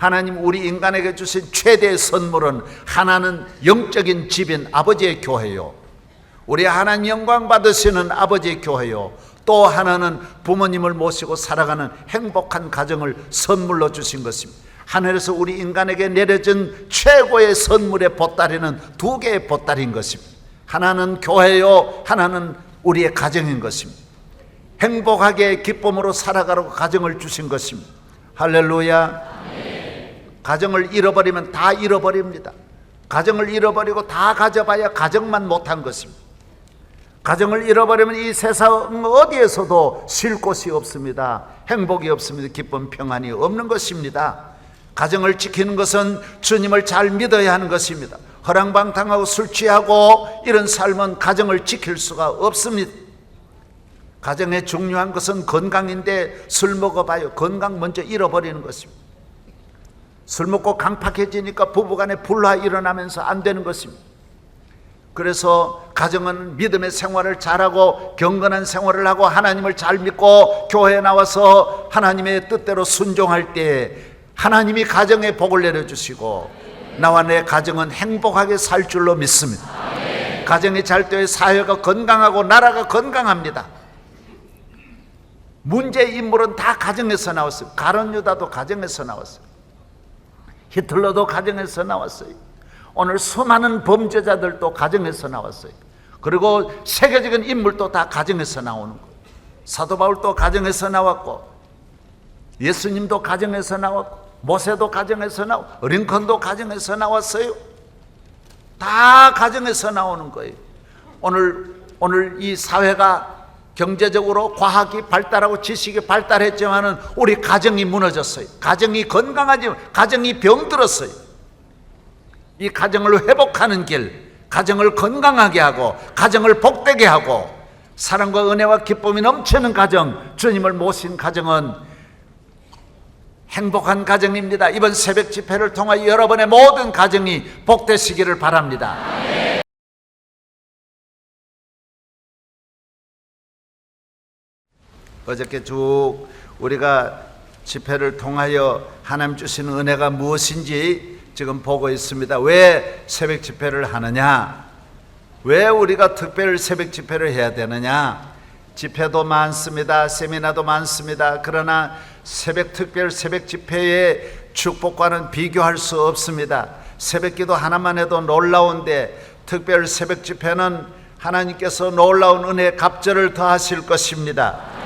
하나님 우리 인간에게 주신 최대의 선물은 하나는 영적인 집인 아버지의 교회요. 우리 하나님 영광 받으시는 아버지의 교회요. 또 하나는 부모님을 모시고 살아가는 행복한 가정을 선물로 주신 것입니다. 하늘에서 우리 인간에게 내려진 최고의 선물의 보따리는 두 개의 보따리인 것입니다. 하나는 교회요, 하나는 우리의 가정인 것입니다. 행복하게 기쁨으로 살아가라고 가정을 주신 것입니다. 할렐루야. 가정을 잃어버리면 다 잃어버립니다. 가정을 잃어버리고 다 가져봐야 가정만 못한 것입니다. 가정을 잃어버리면 이 세상 어디에서도 쉴 곳이 없습니다. 행복이 없습니다. 기쁨, 평안이 없는 것입니다. 가정을 지키는 것은 주님을 잘 믿어야 하는 것입니다. 허랑방탕하고 술 취하고 이런 삶은 가정을 지킬 수가 없습니다. 가정에 중요한 것은 건강인데 술 먹어봐요. 건강 먼저 잃어버리는 것입니다. 술 먹고 강팍해지니까 부부간에 불화 일어나면서 안 되는 것입니다. 그래서 가정은 믿음의 생활을 잘하고 경건한 생활을 하고 하나님을 잘 믿고 교회에 나와서 하나님의 뜻대로 순종할 때 하나님이 가정에 복을 내려주시고 나와 내 가정은 행복하게 살 줄로 믿습니다. 가정이 잘 되어 사회가 건강하고 나라가 건강합니다. 문제의 인물은 다 가정에서 나왔어요. 가론 유다도 가정에서 나왔어요. 히틀러도 가정에서 나왔어요. 오늘 수많은 범죄자들도 가정에서 나왔어요. 그리고 세계적인 인물도 다 가정에서 나오는 거예요. 사도 바울도 가정에서 나왔고, 예수님도 가정에서 나왔고, 모세도 가정에서 나왔고, 링컨도 가정에서 나왔어요. 다 가정에서 나오는 거예요. 오늘 오늘 이 사회가 경제적으로 과학이 발달하고 지식이 발달했지만은 우리 가정이 무너졌어요. 가정이 건강하지 가정이 병들었어요. 이 가정을 회복하는 길, 가정을 건강하게 하고 가정을 복되게 하고 사랑과 은혜와 기쁨이 넘치는 가정, 주님을 모신 가정은 행복한 가정입니다. 이번 새벽 집회를 통하여 여러분의 모든 가정이 복되시기를 바랍니다. 어저께 쭉 우리가 집회를 통하여 하나님 주시는 은혜가 무엇인지 지금 보고 있습니다. 왜 새벽 집회를 하느냐? 왜 우리가 특별 새벽 집회를 해야 되느냐? 집회도 많습니다. 세미나도 많습니다. 그러나 새벽 특별 새벽 집회의 축복과는 비교할 수 없습니다. 새벽 기도 하나만 해도 놀라운데 특별 새벽 집회는 하나님께서 놀라운 은혜 갑절을 더하실 것입니다.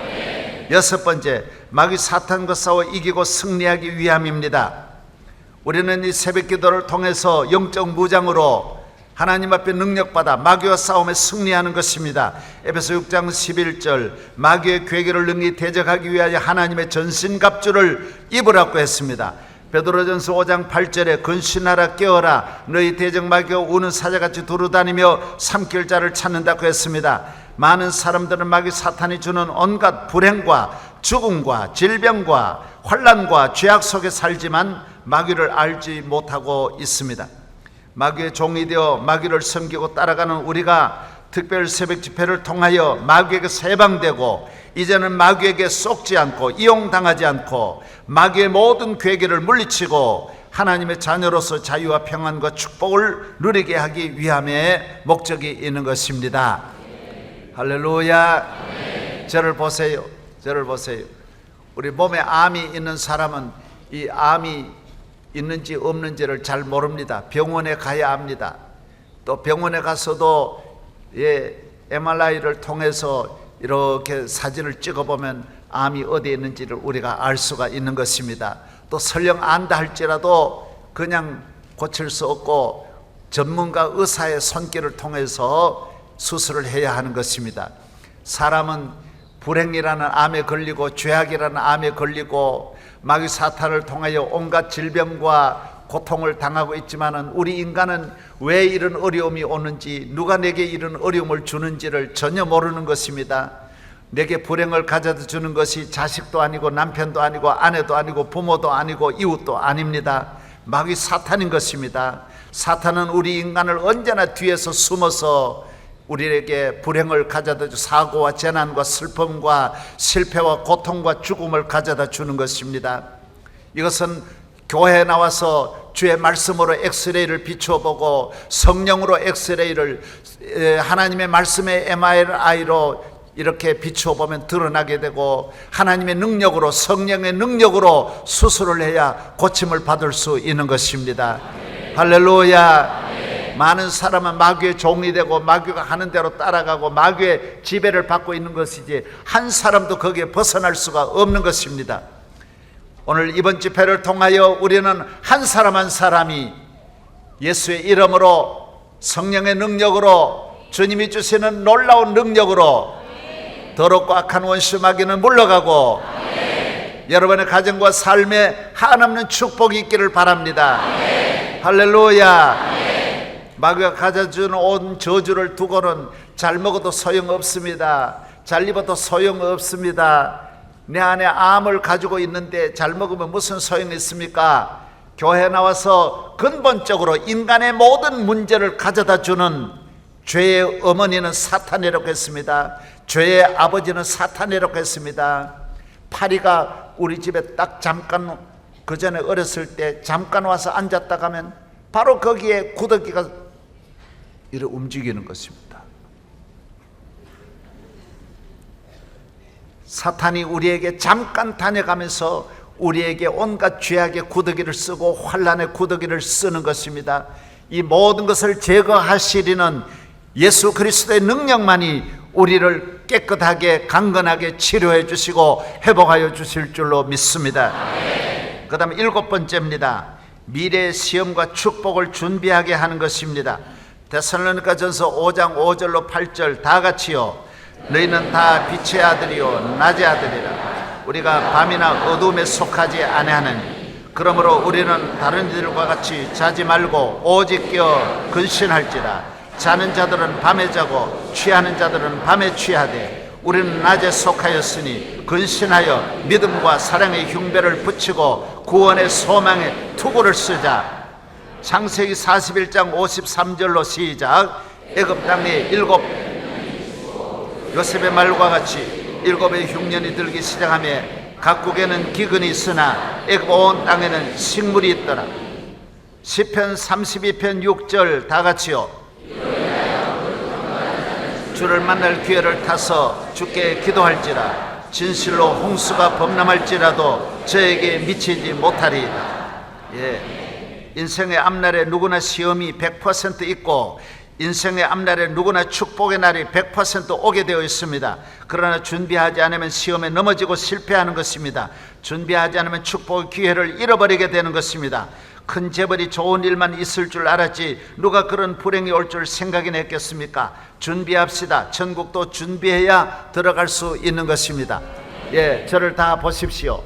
여섯 번째, 마귀 사탄과 싸워 이기고 승리하기 위함입니다. 우리는 이 새벽 기도를 통해서 영적 무장으로 하나님 앞에 능력받아 마귀와 싸움에 승리하는 것입니다. 에베소 6장 11절 마귀의 괴계를 능히 대적하기 위하여 하나님의 전신갑주를 입으라고 했습니다. 베드로전서 5장 8절에 근신하라 깨어라 너희 대적 마귀가 우는 사자같이 두루다니며 삼킬 자를 찾는다고 했습니다. 많은 사람들은 마귀 사탄이 주는 온갖 불행과 죽음과 질병과 환란과 죄악 속에 살지만 마귀를 알지 못하고 있습니다. 마귀의 종이 되어 마귀를 섬기고 따라가는 우리가 특별 새벽 집회를 통하여 마귀에게 세방되고 이제는 마귀에게 속지 않고 이용당하지 않고 마귀의 모든 괴계를 물리치고 하나님의 자녀로서 자유와 평안과 축복을 누리게 하기 위함의 목적이 있는 것입니다. 할렐루야. 저를 보세요. 저를 보세요. 우리 몸에 암이 있는 사람은 이 암이 있는지 없는지를 잘 모릅니다. 병원에 가야 합니다. 또 병원에 가서도 예, MRI를 통해서 이렇게 사진을 찍어보면 암이 어디에 있는지를 우리가 알 수가 있는 것입니다. 또 설령 안다 할지라도 그냥 고칠 수 없고 전문가 의사의 손길을 통해서 수술을 해야 하는 것입니다. 사람은 불행이라는 암에 걸리고 죄악이라는 암에 걸리고 마귀 사탄을 통하여 온갖 질병과 고통을 당하고 있지만은 우리 인간은 왜 이런 어려움이 오는지 누가 내게 이런 어려움을 주는지를 전혀 모르는 것입니다. 내게 불행을 가져다 주는 것이 자식도 아니고 남편도 아니고 아내도 아니고 부모도 아니고 이웃도 아닙니다. 마귀 사탄인 것입니다. 사탄은 우리 인간을 언제나 뒤에서 숨어서 우리에게 불행을 가져다 주 사고와 재난과 슬픔과 실패와 고통과 죽음을 가져다 주는 것입니다. 이것은 교회에 나와서 주의 말씀으로 엑스레이를 비춰보고 성령으로 엑스레이를 에, 하나님의 말씀의 MRI로 이렇게 비춰보면 드러나게 되고 하나님의 능력으로 성령의 능력으로 수술을 해야 고침을 받을 수 있는 것입니다. 할렐루야. 많은 사람은 마귀의 종이 되고 마귀가 하는 대로 따라가고 마귀의 지배를 받고 있는 것이지 한 사람도 거기에 벗어날 수가 없는 것입니다. 오늘 이번 집회를 통하여 우리는 한 사람 한 사람이 예수의 이름으로 성령의 능력으로 주님이 주시는 놀라운 능력으로 더럽고 악한 원수 마귀는 물러가고 여러분의 가정과 삶에 한없는 축복이 있기를 바랍니다. 할렐루야. 마귀가 가져준 온 저주를 두고는 잘 먹어도 소용없습니다. 잘 입어도 소용없습니다. 내 안에 암을 가지고 있는데 잘 먹으면 무슨 소용이 있습니까? 교회 나와서 근본적으로 인간의 모든 문제를 가져다 주는 죄의 어머니는 사탄이라고 했습니다. 죄의 아버지는 사탄이라고 했습니다. 파리가 우리 집에 딱 잠깐 그 전에 어렸을 때 잠깐 와서 앉았다 가면 바로 거기에 구더기가 이를 움직이는 것입니다. 사탄이 우리에게 잠깐 다녀가면서 우리에게 온갖 죄악의 구더기를 쓰고 환란의 구더기를 쓰는 것입니다. 이 모든 것을 제거하시리는 예수 그리스도의 능력만이 우리를 깨끗하게 강건하게 치료해 주시고 회복하여 주실 줄로 믿습니다. 그다음에 일곱 번째입니다. 미래의 시험과 축복을 준비하게 하는 것입니다. 데살로니가 전서 5장 5절로 8절 다 같이요. 너희는 다 빛의 아들이요 낮의 아들이라. 우리가 밤이나 어둠에 속하지 아니하느니 그러므로 우리는 다른 이들과 같이 자지 말고 오직 깨어 근신할지라. 자는 자들은 밤에 자고 취하는 자들은 밤에 취하되 우리는 낮에 속하였으니 근신하여 믿음과 사랑의 흉배를 붙이고 구원의 소망의 투구를 쓰자. 창세기 41장 53절로 시작. 애굽 땅에 일곱 요셉의 말과 같이 일곱의 흉년이 들기 시작하며 각국에는 기근이 있으나 애굽 온 땅에는 식물이 있더라. 시편 32편 6절 다 같이요. 주를 만날 기회를 타서 주께 기도할지라 진실로 홍수가 범람할지라도 저에게 미치지 못하리이다. 예. 인생의 앞날에 누구나 시험이 100% 있고 인생의 앞날에 누구나 축복의 날이 100% 오게 되어 있습니다. 그러나 준비하지 않으면 시험에 넘어지고 실패하는 것입니다. 준비하지 않으면 축복의 기회를 잃어버리게 되는 것입니다. 큰 재벌이 좋은 일만 있을 줄 알았지 누가 그런 불행이 올 줄 생각이나 했겠습니까? 준비합시다. 천국도 준비해야 들어갈 수 있는 것입니다. 예, 저를 다 보십시오.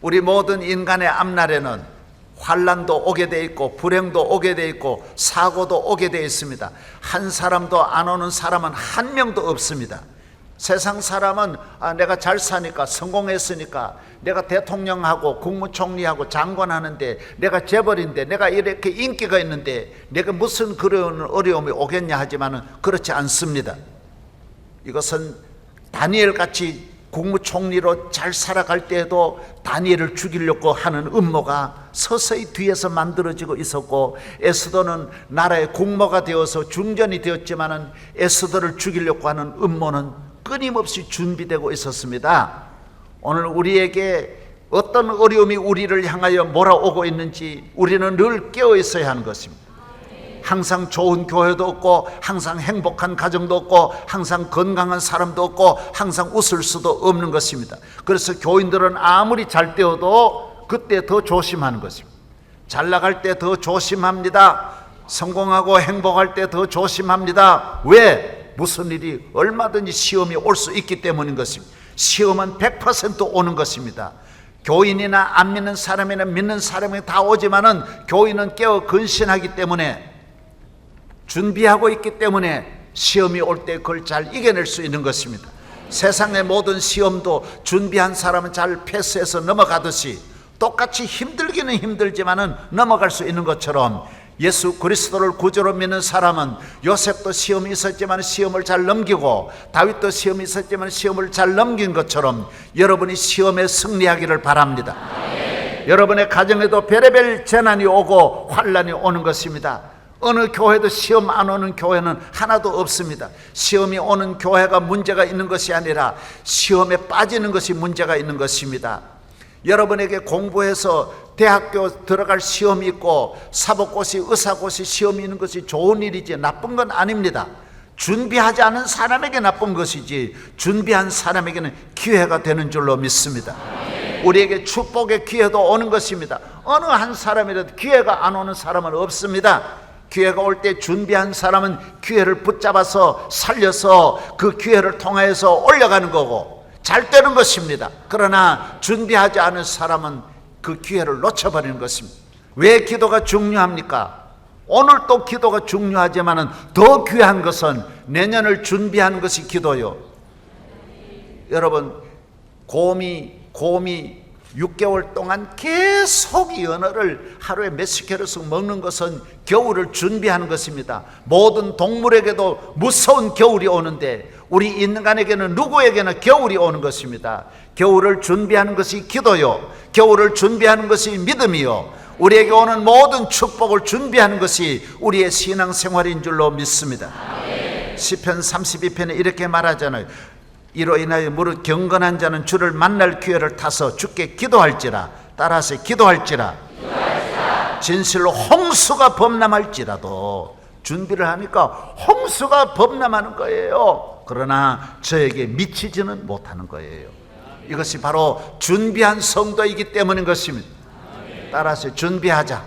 우리 모든 인간의 앞날에는 환란도 오게 돼 있고 불행도 오게 돼 있고 사고도 오게 돼 있습니다. 한 사람도 안 오는 사람은 한 명도 없습니다. 세상 사람은 아, 내가 잘 사니까 성공했으니까 내가 대통령하고 국무총리하고 장관하는데 내가 재벌인데 내가 이렇게 인기가 있는데 내가 무슨 그런 어려움이 오겠냐 하지만은 그렇지 않습니다. 이것은 다니엘 같이 국무총리로 잘 살아갈 때에도 다니엘을 죽이려고 하는 음모가 서서히 뒤에서 만들어지고 있었고 에스더는 나라의 국모가 되어서 중전이 되었지만은 에스더를 죽이려고 하는 음모는 끊임없이 준비되고 있었습니다. 오늘 우리에게 어떤 어려움이 우리를 향하여 몰아오고 있는지 우리는 늘 깨어 있어야 하는 것입니다. 항상 좋은 교회도 없고 항상 행복한 가정도 없고 항상 건강한 사람도 없고 항상 웃을 수도 없는 것입니다. 그래서 교인들은 아무리 잘 때어도 그때 더 조심하는 것입니다. 잘 나갈 때 더 조심합니다. 성공하고 행복할 때 더 조심합니다. 왜? 무슨 일이 얼마든지 시험이 올 수 있기 때문인 것입니다. 시험은 100% 오는 것입니다. 교인이나 안 믿는 사람이나 믿는 사람이 다 오지만은 교인은 깨어 근신하기 때문에 준비하고 있기 때문에 시험이 올 때 그걸 잘 이겨낼 수 있는 것입니다. 세상의 모든 시험도 준비한 사람은 잘 패스해서 넘어가듯이 똑같이 힘들기는 힘들지만은 넘어갈 수 있는 것처럼 예수 그리스도를 구주로 믿는 사람은 요셉도 시험이 있었지만 시험을 잘 넘기고 다윗도 시험이 있었지만 시험을 잘 넘긴 것처럼 여러분이 시험에 승리하기를 바랍니다. 여러분의 가정에도 별의별 재난이 오고 환란이 오는 것입니다. 어느 교회도 시험 안 오는 교회는 하나도 없습니다. 시험이 오는 교회가 문제가 있는 것이 아니라 시험에 빠지는 것이 문제가 있는 것입니다. 여러분에게 공부해서 대학교 들어갈 시험이 있고 사법고시, 의사고시 시험이 있는 것이 좋은 일이지 나쁜 건 아닙니다. 준비하지 않은 사람에게 나쁜 것이지 준비한 사람에게는 기회가 되는 줄로 믿습니다. 우리에게 축복의 기회도 오는 것입니다. 어느 한 사람이라도 기회가 안 오는 사람은 없습니다. 기회가 올 때 준비한 사람은 기회를 붙잡아서 살려서 그 기회를 통하여서 올려가는 거고 잘 되는 것입니다. 그러나 준비하지 않은 사람은 그 기회를 놓쳐버리는 것입니다. 왜 기도가 중요합니까? 오늘 또 기도가 중요하지만은 더 귀한 것은 내년을 준비하는 것이 기도요. 여러분 곰이 곰이 6개월 동안 계속 이 언어를 하루에 몇십 개로씩 먹는 것은 겨울을 준비하는 것입니다. 모든 동물에게도 무서운 겨울이 오는데 우리 인간에게는 누구에게나 겨울이 오는 것입니다. 겨울을 준비하는 것이 기도요. 겨울을 준비하는 것이 믿음이요. 우리에게 오는 모든 축복을 준비하는 것이 우리의 신앙 생활인 줄로 믿습니다. 시편 32편에 이렇게 말하잖아요. 이로 인하여 무릇 경건한 자는 주를 만날 기회를 타서 주께 기도할지라 따라서 기도할지라, 진실로 홍수가 범람할지라도 준비를 하니까 홍수가 범람하는 거예요. 그러나 저에게 미치지는 못하는 거예요. 이것이 바로 준비한 성도이기 때문인 것입니다. 따라서 준비하자.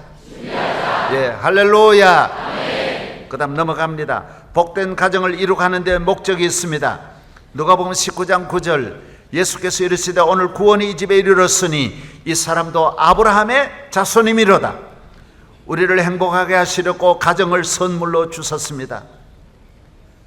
예, 할렐루야. 그 다음 넘어갑니다. 복된 가정을 이룩하는 데 목적이 있습니다. 누가 보면 19장 9절 예수께서 이르시되 오늘 구원이 이 집에 이르렀으니 이 사람도 아브라함의 자손이미로다. 우리를 행복하게 하시려고 가정을 선물로 주셨습니다.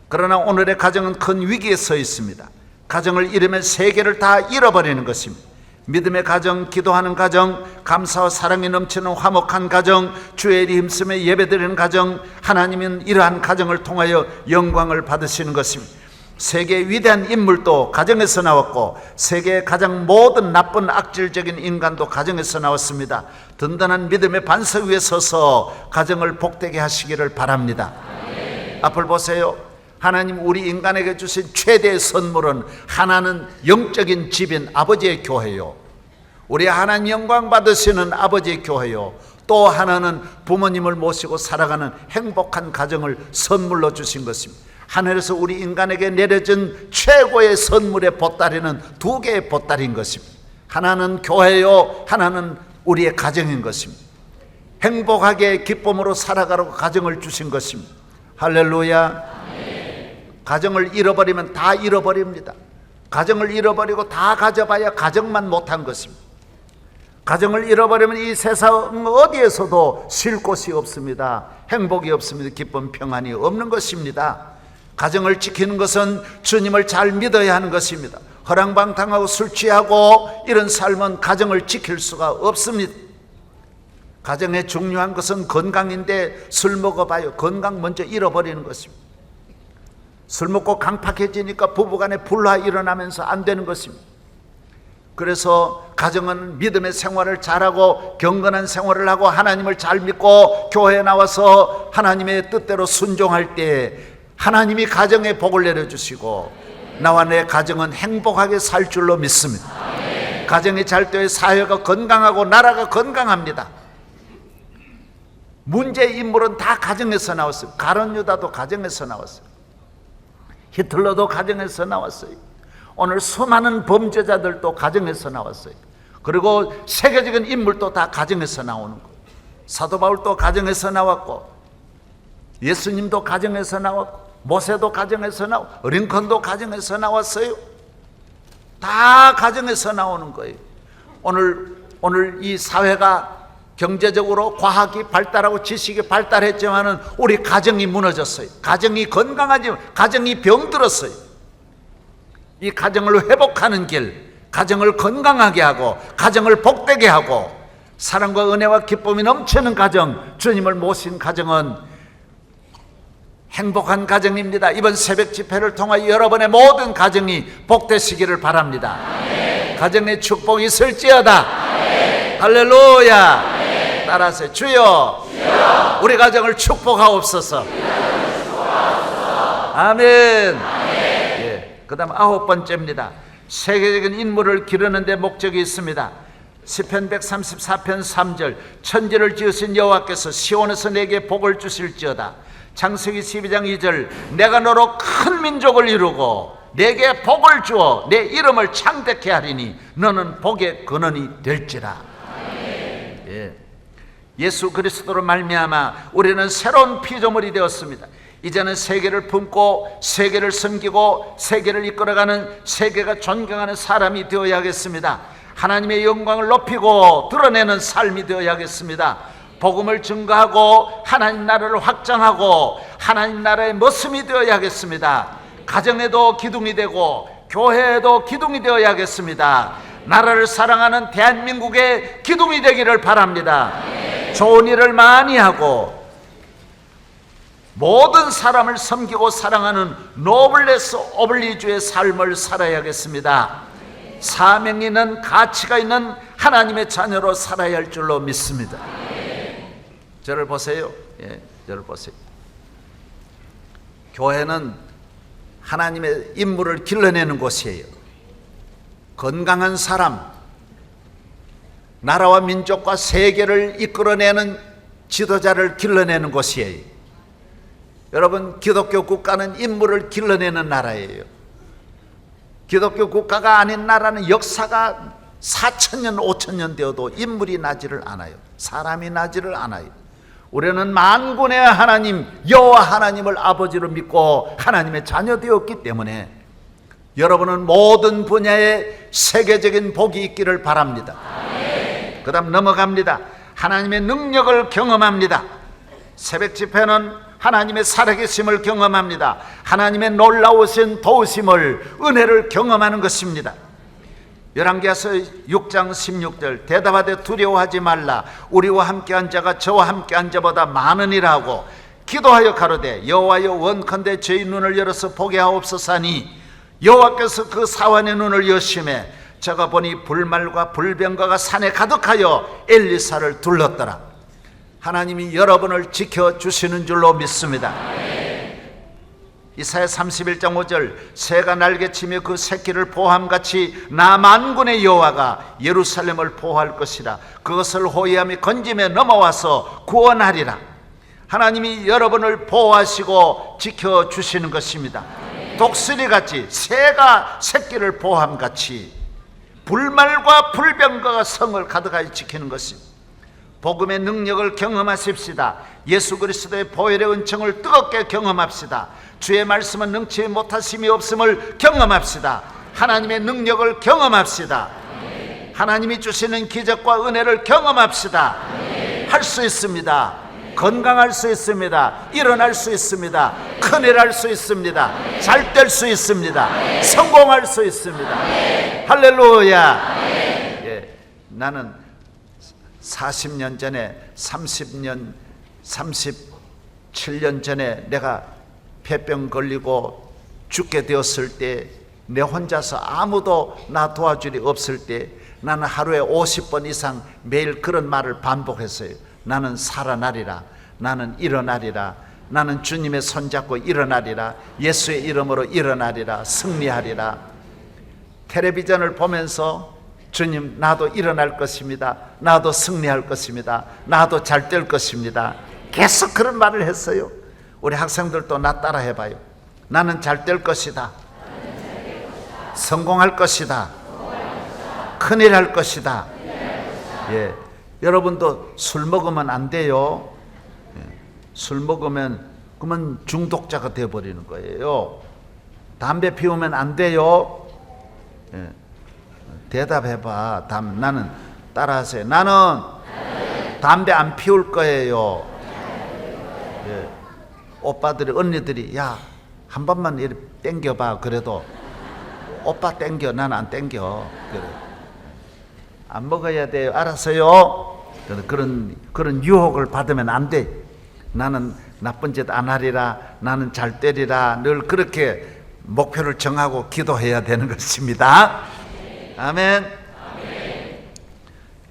그러나 오늘의 가정은 큰 위기에 서 있습니다. 가정을 잃으면 세계를 다 잃어버리는 것입니다. 믿음의 가정, 기도하는 가정, 감사와 사랑이 넘치는 화목한 가정, 주의 힘쓰며 예배드리는 가정, 하나님은 이러한 가정을 통하여 영광을 받으시는 것입니다. 세계의 위대한 인물도 가정에서 나왔고 세계의 가장 모든 나쁜 악질적인 인간도 가정에서 나왔습니다. 든든한 믿음의 반석 위에 서서 가정을 복되게 하시기를 바랍니다. 앞을 보세요. 하나님 우리 인간에게 주신 최대의 선물은 하나는 영적인 집인 아버지의 교회요. 우리 하나님 영광 받으시는 아버지의 교회요. 또 하나는 부모님을 모시고 살아가는 행복한 가정을 선물로 주신 것입니다. 하늘에서 우리 인간에게 내려진 최고의 선물의 보따리는 두 개의 보따리인 것입니다. 하나는 교회요, 하나는 우리의 가정인 것입니다. 행복하게 기쁨으로 살아가라고 가정을 주신 것입니다. 할렐루야. 가정을 잃어버리면 다 잃어버립니다. 가정을 잃어버리고 다 가져봐야 가정만 못한 것입니다. 가정을 잃어버리면 이 세상 어디에서도 쉴 곳이 없습니다. 행복이 없습니다. 기쁨, 평안이 없는 것입니다. 가정을 지키는 것은 주님을 잘 믿어야 하는 것입니다. 허랑방탕하고 술 취하고 이런 삶은 가정을 지킬 수가 없습니다. 가정에 중요한 것은 건강인데 술 먹어봐요. 건강 먼저 잃어버리는 것입니다. 술 먹고 강팍해지니까 부부간에 불화 일어나면서 안 되는 것입니다. 그래서 가정은 믿음의 생활을 잘하고 경건한 생활을 하고 하나님을 잘 믿고 교회에 나와서 하나님의 뜻대로 순종할 때 하나님이 가정에 복을 내려주시고 나와 내 가정은 행복하게 살 줄로 믿습니다. 가정이 잘 되어 사회가 건강하고 나라가 건강합니다. 문제의 인물은 다 가정에서 나왔어요. 가론 유다도 가정에서 나왔어요. 히틀러도 가정에서 나왔어요. 오늘 수많은 범죄자들도 가정에서 나왔어요. 그리고 세계적인 인물도 다 가정에서 나오는 거예요. 사도 바울도 가정에서 나왔고 예수님도 가정에서 나왔고 모세도 가정에서 나왔고 링컨도 가정에서 나왔어요. 다 가정에서 나오는 거예요. 오늘 오늘 이 사회가 경제적으로 과학이 발달하고 지식이 발달했지만은 우리 가정이 무너졌어요. 가정이 건강하지 가정이 병들었어요. 이 가정을 회복하는 길, 가정을 건강하게 하고 가정을 복되게 하고 사랑과 은혜와 기쁨이 넘치는 가정, 주님을 모신 가정은 행복한 가정입니다. 이번 새벽 집회를 통하여 여러분의 모든 가정이 복되시기를 바랍니다. 가정의 축복이 있을지어다. 할렐루야. 따라서 주여, 우리 가정을 축복하옵소서. 아멘. 예. 그 다음 아홉 번째입니다. 세계적인 인물을 기르는 데 목적이 있습니다. 시편 134편 3절 천지를 지으신 여호와께서 시온에서 내게 복을 주실지어다. 창세기 12장 2절 내가 너로 큰 민족을 이루고 내게 복을 주어 내 이름을 창대케 하리니 너는 복의 근원이 될지라. 예. 예수 그리스도로 말미암아 우리는 새로운 피조물이 되었습니다. 이제는 세계를 품고 세계를 섬기고 세계를 이끌어가는 세계가 존경하는 사람이 되어야겠습니다. 하나님의 영광을 높이고 드러내는 삶이 되어야겠습니다. 복음을 증거하고 하나님 나라를 확장하고 하나님 나라의 모습이 되어야겠습니다. 가정에도 기둥이 되고 교회에도 기둥이 되어야겠습니다. 나라를 사랑하는 대한민국의 기둥이 되기를 바랍니다. 좋은 일을 많이 하고 모든 사람을 섬기고 사랑하는 노블레스 오블리주의 삶을 살아야겠습니다. 사명 있는 가치가 있는 하나님의 자녀로 살아야 할 줄로 믿습니다. 저를 보세요. 예, 저를 보세요. 교회는 하나님의 인물을 길러내는 곳이에요. 건강한 사람, 나라와 민족과 세계를 이끌어내는 지도자를 길러내는 곳이에요. 여러분, 기독교 국가는 인물을 길러내는 나라예요. 기독교 국가가 아닌 나라는 역사가 4천년, 5천년 되어도 인물이 나지를 않아요. 사람이 나지를 않아요. 우리는 만군의 하나님, 여호와 하나님을 아버지로 믿고 하나님의 자녀 되었기 때문에 여러분은 모든 분야에 세계적인 복이 있기를 바랍니다. 그 다음 넘어갑니다. 하나님의 능력을 경험합니다. 새벽 집회는 하나님의 살아계심을 경험합니다. 하나님의 놀라우신 도우심을, 은혜를 경험하는 것입니다. 열왕기하서 6장 16절 대답하되 두려워하지 말라 우리와 함께한 자가 저와 함께한 자보다 많으니라 하고 기도하여 가로되 여호와여 원컨대 저희 눈을 열어서 보게 하옵소서니 여호와께서 그 사환의 눈을 여심해 저가 보니 불말과 불병과가 산에 가득하여 엘리사를 둘렀더라 하나님이 여러분을 지켜 주시는 줄로 믿습니다. 이사야 31장 5절 새가 날개치며 그 새끼를 보함같이 나 만군의 여호와가 예루살렘을 보호할 것이라. 그것을 호위함이 건짐에 넘어와서 구원하리라. 하나님이 여러분을 보호하시고 지켜 주시는 것입니다. 독수리 같이 새가 새끼를 보함같이 불말과 불병거가 성을 가득하게 지키는 것입니다 복음의 능력을 경험하십시다. 예수 그리스도의 보혈의 은총을 뜨겁게 경험합시다. 주의 말씀은 능치 못하심이 없음을 경험합시다. 하나님의 능력을 경험합시다. 하나님이 주시는 기적과 은혜를 경험합시다. 할수 있습니다. 건강할 수 있습니다. 일어날 수 있습니다. 큰일 할 수 있습니다. 잘될 수 있습니다. 성공할 수 있습니다. 할렐루야. 예, 나는 40년 전에 30년 37년 전에 내가 폐병 걸리고 죽게 되었을 때 내 혼자서 아무도 나 도와줄이 없을 때 나는 하루에 50번 이상 매일 그런 말을 반복했어요. 나는 살아나리라. 나는 일어나리라. 나는 주님의 손잡고 일어나리라. 예수의 이름으로 일어나리라. 승리하리라. 텔레비전을 보면서 주님, 나도 일어날 것입니다. 나도 승리할 것입니다. 나도 잘 될 것입니다. 계속 그런 말을 했어요. 우리 학생들도 나 따라 해봐요. 나는 잘 될 것이다. 성공할 것이다. 큰일 할 것이다. 예. 여러분도 술 먹으면 안 돼요. 예. 술 먹으면 그러면 중독자가 되어 버리는 거예요. 담배 피우면 안 돼요. 예. 대답해봐. 담, 나는 따라하세요. 나는 담배 안 피울 거예요. 예. 오빠들이 언니들이 야 한 번만 이렇게 땡겨봐. 그래도 오빠 땡겨. 난 안 땡겨. 그래. 안 먹어야 돼요. 알았어요. 그런 그런 유혹을 받으면 안 돼. 나는 나쁜 짓 안 하리라. 나는 잘 되리라. 늘 그렇게 목표를 정하고 기도해야 되는 것입니다. 아멘.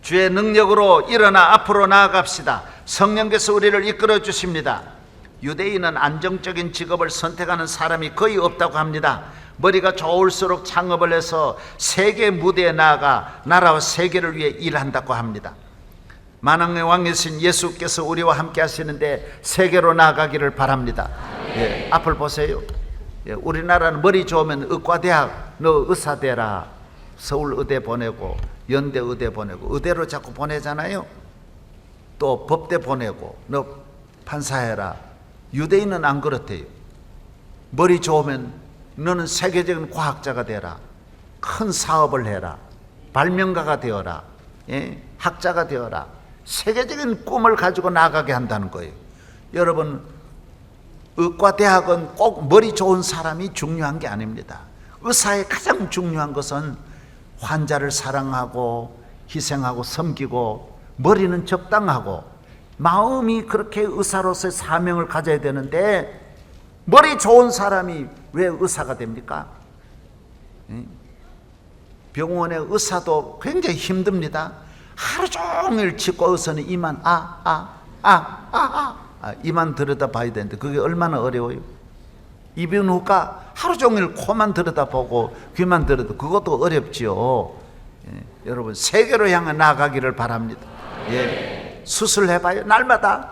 주의 능력으로 일어나 앞으로 나아갑시다. 성령께서 우리를 이끌어 주십니다. 유대인은 안정적인 직업을 선택하는 사람이 거의 없다고 합니다. 머리가 좋을수록 창업을 해서 세계 무대에 나아가 나라와 세계를 위해 일한다고 합니다. 만왕의 왕이신 예수께서 우리와 함께 하시는데 세계로 나아가기를 바랍니다. 예, 앞을 보세요. 예, 우리나라는 머리 좋으면 의과대학 너 의사 되라 서울 의대 보내고 연대 의대 보내고 의대로 자꾸 보내잖아요. 또 법대 보내고 너 판사해라. 유대인은 안 그렇대요. 머리 좋으면 너는 세계적인 과학자가 되라. 큰 사업을 해라. 발명가가 되어라. 예? 학자가 되어라. 세계적인 꿈을 가지고 나가게 한다는 거예요. 여러분, 의과 대학은 꼭 머리 좋은 사람이 중요한 게 아닙니다. 의사의 가장 중요한 것은 환자를 사랑하고 희생하고 섬기고 머리는 적당하고 마음이 그렇게 의사로서의 사명을 가져야 되는데 머리 좋은 사람이 왜 의사가 됩니까? 예? 병원의 의사도 굉장히 힘듭니다. 하루 종일 치과 의사는 이만 아, 아, 아, 아, 아, 아 이만 들여다 봐야 되는데 그게 얼마나 어려워요. 이비인후과 하루 종일 코만 들여다보고 귀만 들여다 그것도 어렵지요. 예, 여러분 세계로 향해 나가기를 바랍니다. 예, 수술해봐요 날마다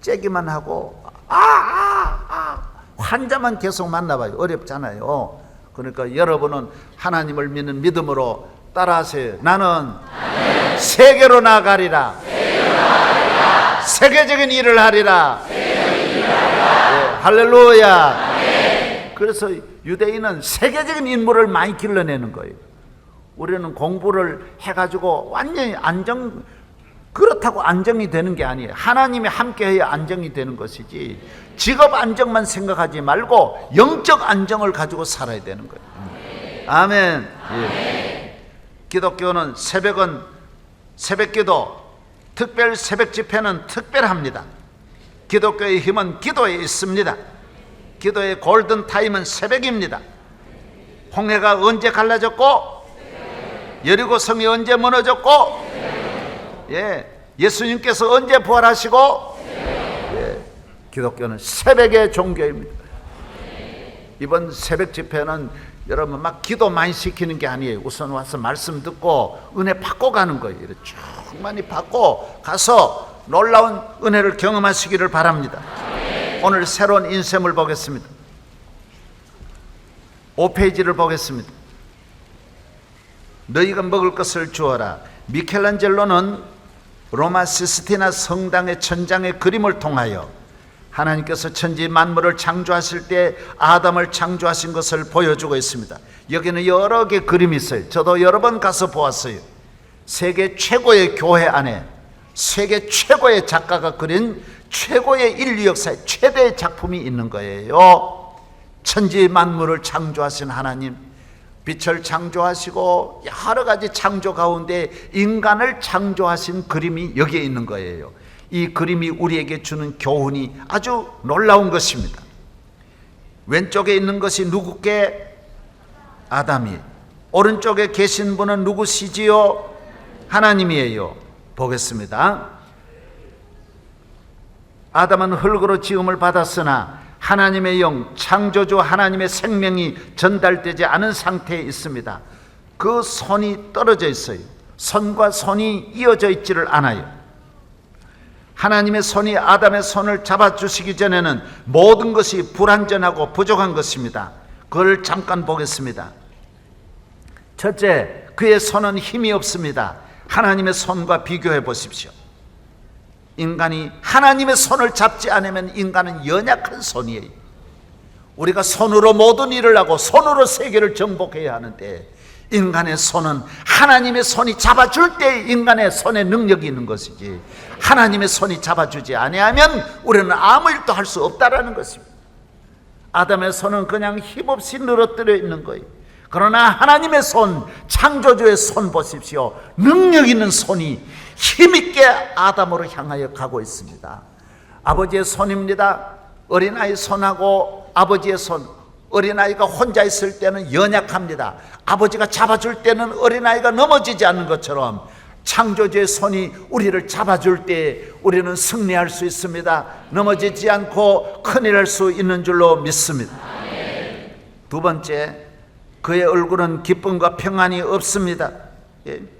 째기만 하고 아, 아, 아 환자만 계속 만나봐요 어렵잖아요. 그러니까 여러분은 하나님을 믿는 믿음으로 따라하세요. 나는 세계로 나가리라. 세계적인 일을 하리라. 예, 할렐루야. 그래서 유대인은 세계적인 인물을 많이 길러내는 거예요. 우리는 공부를 해가지고 완전히 안정, 그렇다고 안정이 되는 게 아니에요. 하나님이 함께 해야 안정이 되는 것이지. 직업 안정만 생각하지 말고 영적 안정을 가지고 살아야 되는 거예요. 아멘. 예. 기독교는 새벽은 새벽 기도, 특별 새벽 집회는 특별합니다. 기독교의 힘은 기도에 있습니다. 기도의 골든 타임은 새벽입니다. 홍해가 언제 갈라졌고 여리고 성이 언제 무너졌고 예, 예수님께서 언제 부활하시고 예, 기독교는 새벽의 종교입니다. 이번 새벽 집회는 여러분 막 기도 많이 시키는 게 아니에요. 우선 와서 말씀 듣고 은혜 받고 가는 거예요. 충만히 받고 가서 놀라운 은혜를 경험하시기를 바랍니다. 오늘 새로운 인셈을 보겠습니다. 5페이지를 보겠습니다. 너희가 먹을 것을 주어라. 미켈란젤로는 로마 시스티나 성당의 천장의 그림을 통하여 하나님께서 천지 만물을 창조하실 때 아담을 창조하신 것을 보여주고 있습니다. 여기는 여러 개 그림이 있어요. 저도 여러 번 가서 보았어요. 세계 최고의 교회 안에 세계 최고의 작가가 그린 최고의 인류 역사의 최대의 작품이 있는 거예요. 천지 만물을 창조하신 하나님, 빛을 창조하시고 여러 가지 창조 가운데 인간을 창조하신 그림이 여기에 있는 거예요. 이 그림이 우리에게 주는 교훈이 아주 놀라운 것입니다. 왼쪽에 있는 것이 누구께? 아담이. 오른쪽에 계신 분은 누구시지요? 하나님이에요. 보겠습니다. 아담은 흙으로 지음을 받았으나 하나님의 영, 창조주 하나님의 생명이 전달되지 않은 상태에 있습니다. 그 손이 떨어져 있어요. 손과 손이 이어져 있지를 않아요. 하나님의 손이 아담의 손을 잡아주시기 전에는 모든 것이 불완전하고 부족한 것입니다. 그걸 잠깐 보겠습니다. 첫째, 그의 손은 힘이 없습니다. 하나님의 손과 비교해 보십시오. 인간이 하나님의 손을 잡지 않으면 인간은 연약한 손이에요. 우리가 손으로 모든 일을 하고 손으로 세계를 정복해야 하는데 인간의 손은 하나님의 손이 잡아줄 때 인간의 손에 능력이 있는 것이지 하나님의 손이 잡아주지 아니하면 우리는 아무 일도 할 수 없다라는 것입니다. 아담의 손은 그냥 힘없이 늘어뜨려 있는 거예요. 그러나 하나님의 손, 창조주의 손 보십시오. 능력 있는 손이 힘있게 아담으로 향하여 가고 있습니다. 아버지의 손입니다. 어린아이 손하고 아버지의 손. 어린아이가 혼자 있을 때는 연약합니다. 아버지가 잡아줄 때는 어린아이가 넘어지지 않는 것처럼 창조주의 손이 우리를 잡아줄 때 우리는 승리할 수 있습니다. 넘어지지 않고 큰일 할 수 있는 줄로 믿습니다. 두 번째, 그의 얼굴은 기쁨과 평안이 없습니다. 예.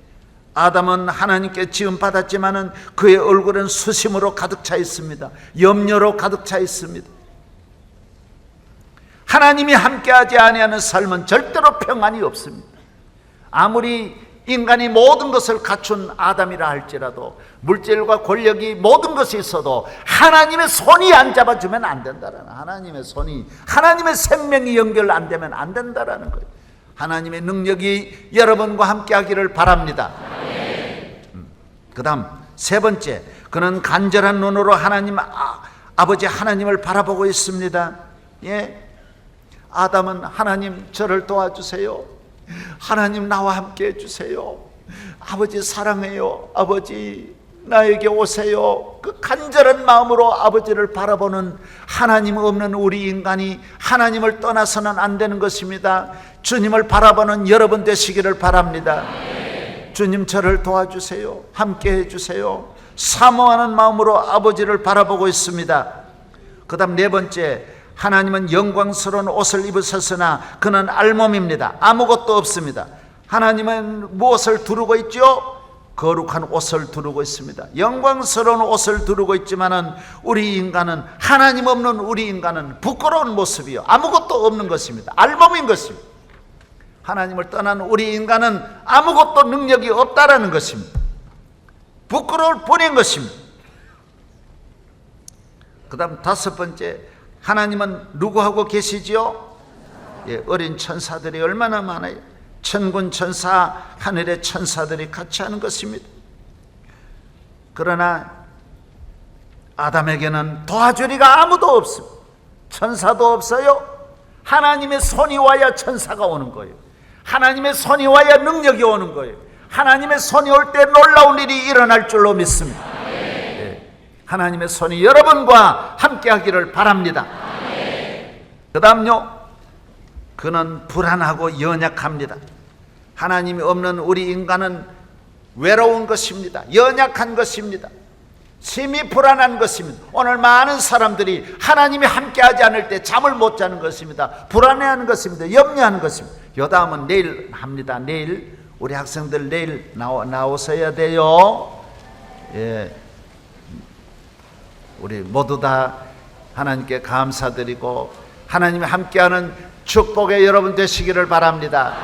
아담은 하나님께 지음 받았지만은 그의 얼굴은 수심으로 가득 차 있습니다. 염려로 가득 차 있습니다. 하나님이 함께하지 아니하는 삶은 절대로 평안이 없습니다. 아무리 인간이 모든 것을 갖춘 아담이라 할지라도 물질과 권력이 모든 것이 있어도 하나님의 손이 안 잡아주면 안 된다라는 하나님의 손이 하나님의 생명이 연결 안 되면 안 된다라는 거예요. 하나님의 능력이 여러분과 함께 하기를 바랍니다. 그 다음 세 번째 그는 간절한 눈으로 하나님 아, 아버지 하나님을 바라보고 있습니다. 예? 아담은 하나님 저를 도와주세요. 하나님 나와 함께 해주세요. 아버지 사랑해요. 아버지 나에게 오세요. 그 간절한 마음으로 아버지를 바라보는 하나님 없는 우리 인간이 하나님을 떠나서는 안 되는 것입니다 주님을 바라보는 여러분 되시기를 바랍니다 주님 저를 도와주세요. 함께 해주세요. 사모하는 마음으로 아버지를 바라보고 있습니다. 그 다음 네 번째, 하나님은 영광스러운 옷을 입으셨으나 그는 알몸입니다. 아무것도 없습니다. 하나님은 무엇을 두르고 있죠? 거룩한 옷을 두르고 있습니다. 영광스러운 옷을 두르고 있지만은 우리 인간은 하나님 없는 우리 인간은 부끄러운 모습이요. 아무것도 없는 것입니다. 알몸인 것입니다. 하나님을 떠난 우리 인간은 아무것도 능력이 없다라는 것입니다. 부끄러울 뿐인 것입니다. 그 다음 다섯 번째, 하나님은 누구하고 계시지요? 예, 어린 천사들이 얼마나 많아요. 천군 천사, 하늘의 천사들이 같이 하는 것입니다. 그러나 아담에게는 도와주리가 아무도 없습니다. 천사도 없어요. 하나님의 손이 와야 천사가 오는 거예요. 하나님의 손이 와야 능력이 오는 거예요. 하나님의 손이 올 때 놀라운 일이 일어날 줄로 믿습니다. 예. 하나님의 손이 여러분과 함께 하기를 바랍니다. 그 다음요, 그는 불안하고 연약합니다. 하나님이 없는 우리 인간은 외로운 것입니다. 연약한 것입니다. 심히 불안한 것입니다. 오늘 많은 사람들이 하나님이 함께하지 않을 때 잠을 못 자는 것입니다. 불안해하는 것입니다. 염려하는 것입니다. 요담은 내일 합니다. 내일 우리 학생들 내일 나오, 나오셔야 돼요. 예. 우리 모두 다 하나님께 감사드리고 하나님이 함께하는 축복의 여러분 되시기를 바랍니다.